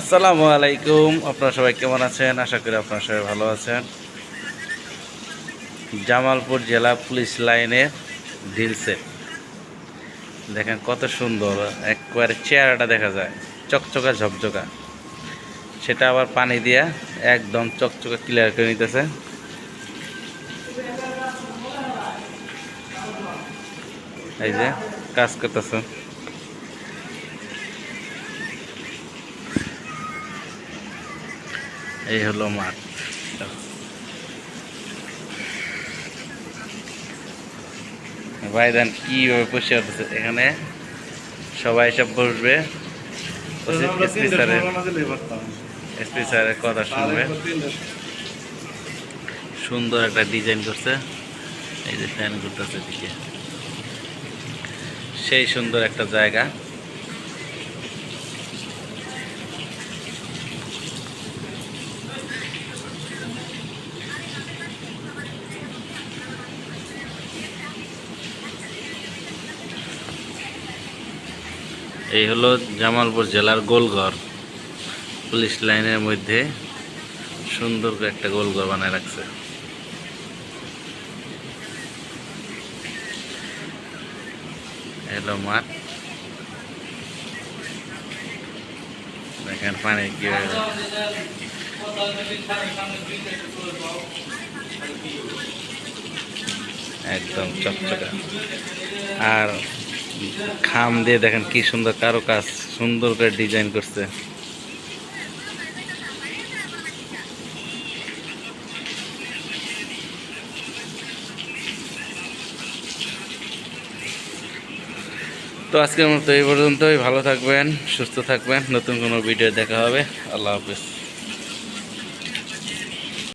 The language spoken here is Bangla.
আসসালামু আলাইকুম। আপনারা সবাই কেমন আছেন? আশা করি আপনারা সবাই ভালো আছেন। জামালপুর জেলা পুলিশ লাইনের ডিলসে দেখেন কত সুন্দর, একবারে চেহারাটা দেখা যায়, চকচকা ঝকঝকা। সেটা আবার পানি দিয়া একদম চকচকা ক্লিয়ার করে নিতেছে। এই যে, কাজ করতেছে। এই হলো মাঠ। ভাইদান কীভাবে বসে আছে এখানে? সবাই সব বসবে। এসপি স্যারের কথা শুনবে। সুন্দর একটা ডিজাইন করছে। এই যে ফ্যান করতেছে দিকে সেই সুন্দর একটা জায়গা। এই হলো জামালপুর জেলার গোলঘর। পুলিশ লাইনের মধ্যে সুন্দর করে একটা গোলঘর বানায় রাখছে। এলো মাঠ দেখেন পানি কি একদম চকচকা। আর খাম দিয়ে দেখেন কি সুন্দর কারও কাজ সুন্দর করে ডিজাইন করছে। তো আজকের মতো এই পর্যন্তই, ভালো থাকবেন, সুস্থ থাকবেন, নতুন কোনো ভিডিও দেখা হবে, আল্লাহ হাফিজ।